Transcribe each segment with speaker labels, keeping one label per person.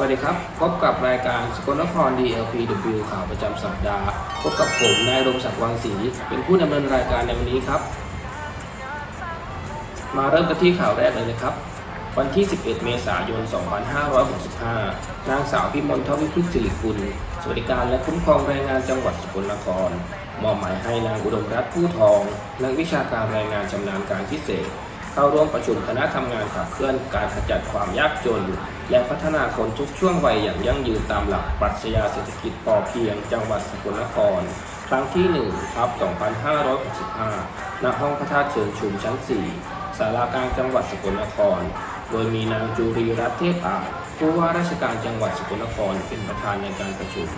Speaker 1: วัสดีครับ พบกับรายการสกลนคร DLPW ข่าวประจำสัปดาห์ พบกับผมนายรมศักดิ์วังศรีเป็นผู้ดำเนินรายการในวันนี้ครับ มาเริ่มกันที่ข่าวแรกเลยนะครับ วันที่ 11 เมษายน 2565 นางสาวพิมลทวิพฤกษ์สิริกุล สวัสดิการและคุ้มครองแรงงานจังหวัดสกลนคร มอบหมายให้นางอุดมรัตน์ผู้ทองนักวิชาการแรงงานชำนาญการพิเศษ เข้าร่วมประชุมคณะทำงานขับเคลื่อนการขจัดความยากจน และพัฒนาคนทุกช่วงวัยอย่างยั่งยืนตามหลักปรัชญาเศรษฐกิจพอเพียง จังหวัดสกลนคร ครั้งที่1ทับ2565ณห้องพระธาตุเชิงชุมชั้น4สารากลางจังหวัดสกลนคร โดยมีนางจูรีรัตน์เทพอาจผู้ว่าราชการจังหวัดสกลนครเป็นประธานในการประชุม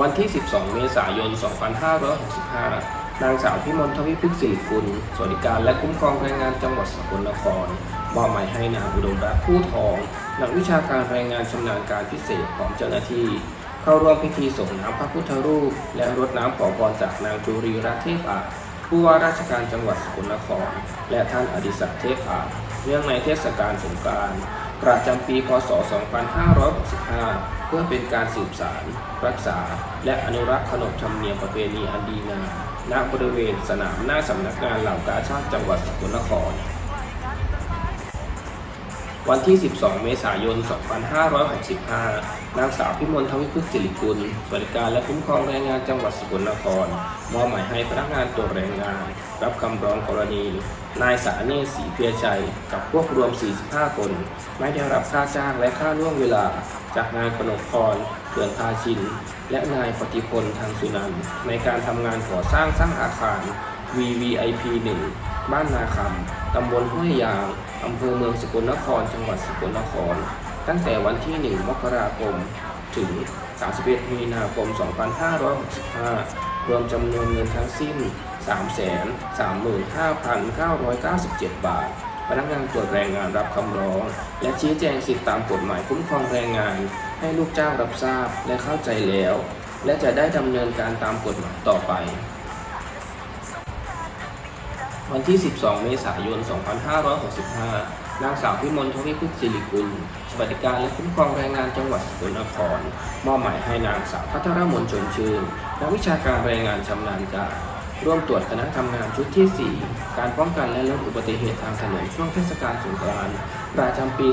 Speaker 1: วันที่ 12 เมษายน 2565 นางสาวพิมลทวิพฤกษ์ศิริกุลสวัสดิการและคุ้มครองแรงงานจังหวัดสกลนครมอบหมายให้นางอุดมรัตน์ผู้ทอง นักวิชาการแรงงานชำนาญการพิเศษของเจ้าหน้าที่ เข้าร่วมพิธีส่งน้ำพระพุทธรูป และรดน้ำขอพรจากนางจุรีรัตน์เทพอาจผู้ว่าราชการจังหวัดสกลนคร และท่านอดิศักดิ์เทพอาจเนื่องในเทศกาลสงกรานต์ ประจำปี พศ 2565 เพื่อเป็นการสืบสาร รักษา และอนุรักษ์ขนบธรรมเนียมประเพณีอันดีงามณบริเวณสนามหน้าสำนักงานเหล่ากาชาติจังหวัดสกลนคร วันที่ 12 เมษายน 2565 นางสาวพิมลทวิพฤกษ์สิริกุลสวัสดิการและคุ้มครองแรงงานจังหวัดสกลนคร มอบหมายให้พนักงานตรวจแรงงาน รับคำร้องกรณี นายสาเนศศรีเพียชัย กับพวกรวม 45 คน ไม่ได้รับค่าจ้างและค่าล่วงเวลา จากนายกนกพรเขื่อนพาชิน และนายปฏิพลทางสุนันในการทำงานก่อสร้างสร้างอาคาร VVIP 1 บ้านนาคำตำบลห้วยยาง อำเภอเมืองสกลนคร จังหวัดสกลนคร ตั้งแต่วันที่ 1 มกราคม ถึง 31 มีนาคม 2565 รวมจำนวนเงินทั้งสิ้น 335,997 บาท พนักงานตรวจแรงงานรับคำร้อง และชี้แจงสิทธิตามกฎหมายคุ้มครองแรงงาน ให้ลูกจ้างรับทราบและเข้าใจแล้ว และจะได้ดำเนินการตามกฎหมายต่อไป วันที่ 12 เมษายน 2565 นางสาวพิมลทวิพฤกษ์ศิริกุล สวัสดิการและคุ้มครองแรงงานจังหวัดสกลนคร มอบหมายให้นางสาวพัทรมนชนชื่นนักวิชาการแรงงานชำนาญการร่วมตรวจคณะทำงานชุดที่ 4 การป้องกันและลดอุบัติเหตุทางถนนช่วงเทศกาลสงกรานต์ประจำปี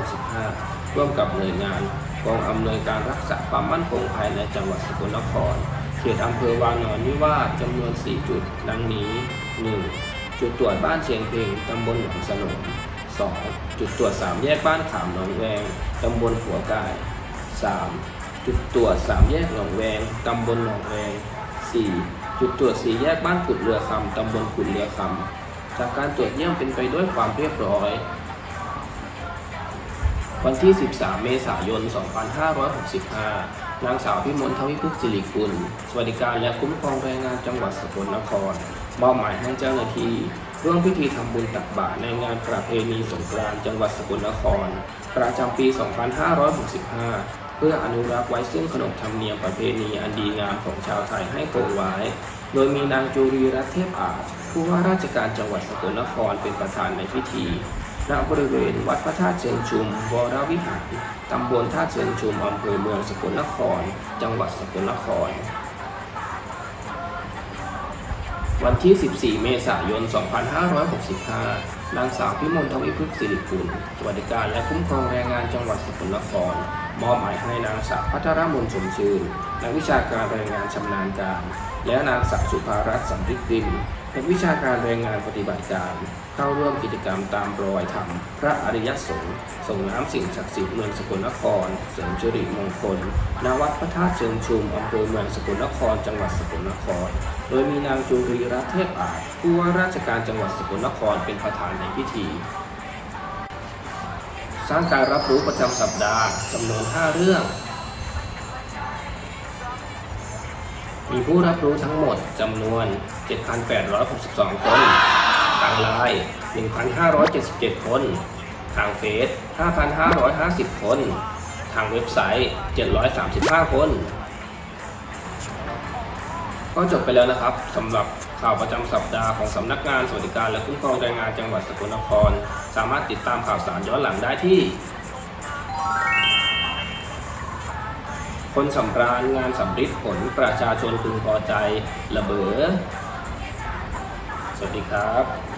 Speaker 1: 2565 ร่วมกับหน่วยงานกองอำนวยการรักษาความมั่นคงภายในจังหวัดสกลนคร เขตอำเภอวานอนนิวาสจำนวน 4 จุด ดังนี้ 1. จุดตรวจบ้านเชียงเพ็งตำบลหนองสนม 2. จุดตรวจสามแยกบ้านขามหนองแวงตำบลหัวกาย 3. จุดตรวจสามแยกหนองแวงตำบลหนองแวง 4. จุดตรวจสี่แยกบ้านขุดเรือคำตำบลขุดเรือคำจากการตรวจเยี่ยมเป็นไปด้วยความเรียบร้อย วันที่ 13 เมษายน 2565 นางสาวพิมลทวิพฤกษ์สิริกุล สวัสดิการและคุ้มครองแรงงานจังหวัดสกลนคร มอบหมายให้เจ้าหน้าที่ร่วมพิธีทำบุญตักบาตรในงานประเพณีสงกรานต์จังหวัดสกลนคร ประจำปี 2565 เพื่ออนุรักษ์ไว้ซึ่งขนบธรรมเนียมประเพณีอันดีงามของชาวไทยให้คงไว้ โดยมีนางจูรีรัตน์เทพอาจผู้ว่าราชการจังหวัดสกลนครเป็นประธานในพิธีณบริเวณวัดพระธาตุเชิงชุมวรวิหาร ตำบลท่าตุเชิงชุมอำเภอเมืองสกลนคร จังหวัดสกลนคร วันที่ 14 เมษายน 2565 นางสาวพิมลทวิพฤกษ์สิริกุลสวัสดิการและคุ้มครองแรงงานจังหวัดสกลนคร มอบหมายให้นางสาวพัทรมนชมชื่นนักวิชาการแรงงานชำนาญการ และนางสาวสุภารัตน์สัมฤทธิ์ริมนักวิชาการแรงงานปฏิบัติการ เข้าร่วมกิจกรรมตามรอยธรรม พระอริยสงฆ์ส่งน้ำสิ่งศักดิ์สิทธิ์เมืองสกลนคร เสริมสิริมงคลณวัดพระธาตุเชิงชุมอำเภอเมืองสกลนคร จังหวัดสกลนคร ดยมีนางจูรีรัตน์เทพอาจผู้ว่าราชการจังหวัดสกลนครเป็นประธานในพิธีสร้างการรับรู้ประจำสัปดาห์จำนวน 5 เรื่อง มีผู้รับรู้ทั้งหมดจำนวน 7,862 คน ทางไลน์1,577 คน ทางเฟซ5,550 คน ทางเว็บไซต์ 735 คน ก็จบไปแล้วนะครับสำหรับข่าวประจำสัปดาห์ของสำนักงานสวัสดิการและคุ้มครองแรงงานจังหวัดสกลนคร สามารถติดตามข่าวสารย้อนหลังได้ที่ คนสำราญงานสำริดผลประชาชนพึงพอใจระเบ้อสวัสดีครับ